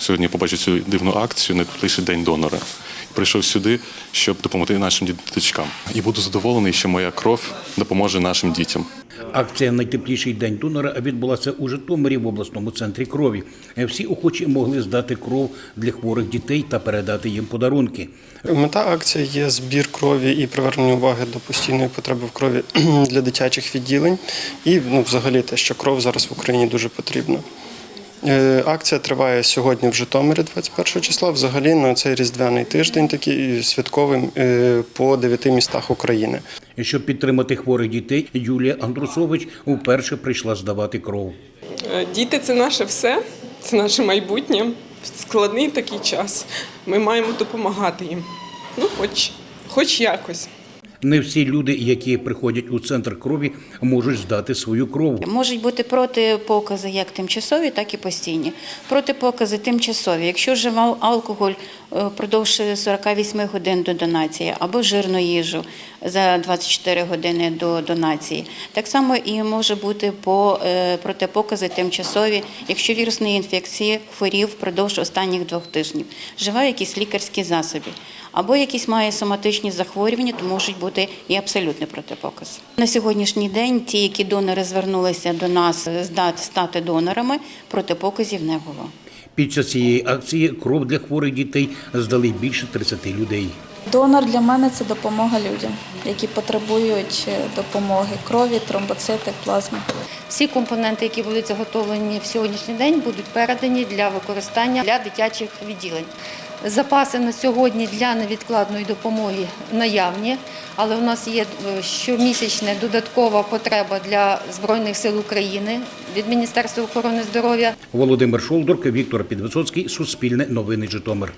сьогодні побачив цю дивну акцію найтепліший день донора. Прийшов сюди, щоб допомогти нашим діточкам. І буду задоволений, що моя кров допоможе нашим дітям. Акція Найтепліший день донора відбулася у Житомирі в обласному центрі крові. Всі охочі могли здати кров для хворих дітей та передати їм подарунки. Мета акції є збір крові і привернення уваги до постійної потреби в крові для дитячих відділень. І ну, взагалі те, що кров зараз в Україні дуже потрібна. Е, Акція триває сьогодні в Житомирі, 21 числа. Взагалі на цей різдвяний тиждень, такий святковий е, по дев'яти містах України. Щоб підтримати хворих дітей, Юлія Андрусович вперше прийшла здавати кров. Е, Діти це наше все, це наше майбутнє. В складний такий час. Ми маємо допомагати їм. Ну, хоч, хоч якось. Не всі люди, які приходять у центр крові, можуть здати свою кров. Можуть бути протипокази як тимчасові, так і постійні. Протипокази тимчасові. Якщо вживав алкоголь е, впродовж 48 годин до донації або жирну їжу за 24 години до донації. Так само і може бути по е, протипокази тимчасові, якщо вірусної інфекції хворів впродовж останніх двох тижнів, вживав якісь лікарські засоби. Або якісь має соматичні захворювання, то можуть бути і абсолютний протипоказ. На сьогоднішній день ті, які донори звернулися до нас здати стати донорами, протипоказів не було. Під час цієї акції кров для хворих дітей здали більше 30 людей. Донор для мене це допомога людям, які потребують е, допомоги крові, тромбоцити, плазми. Всі компоненти, які будуть заготовлені в сьогоднішній день, будуть передані для використання для дитячих відділень. Запаси на сьогодні для невідкладної допомоги наявні, але у нас є е, щомісячна додаткова потреба для Збройних сил України від Міністерства охорони здоров'я. Володимир Шолдорк, Віктор Підвисоцький, Суспільне новини Житомир.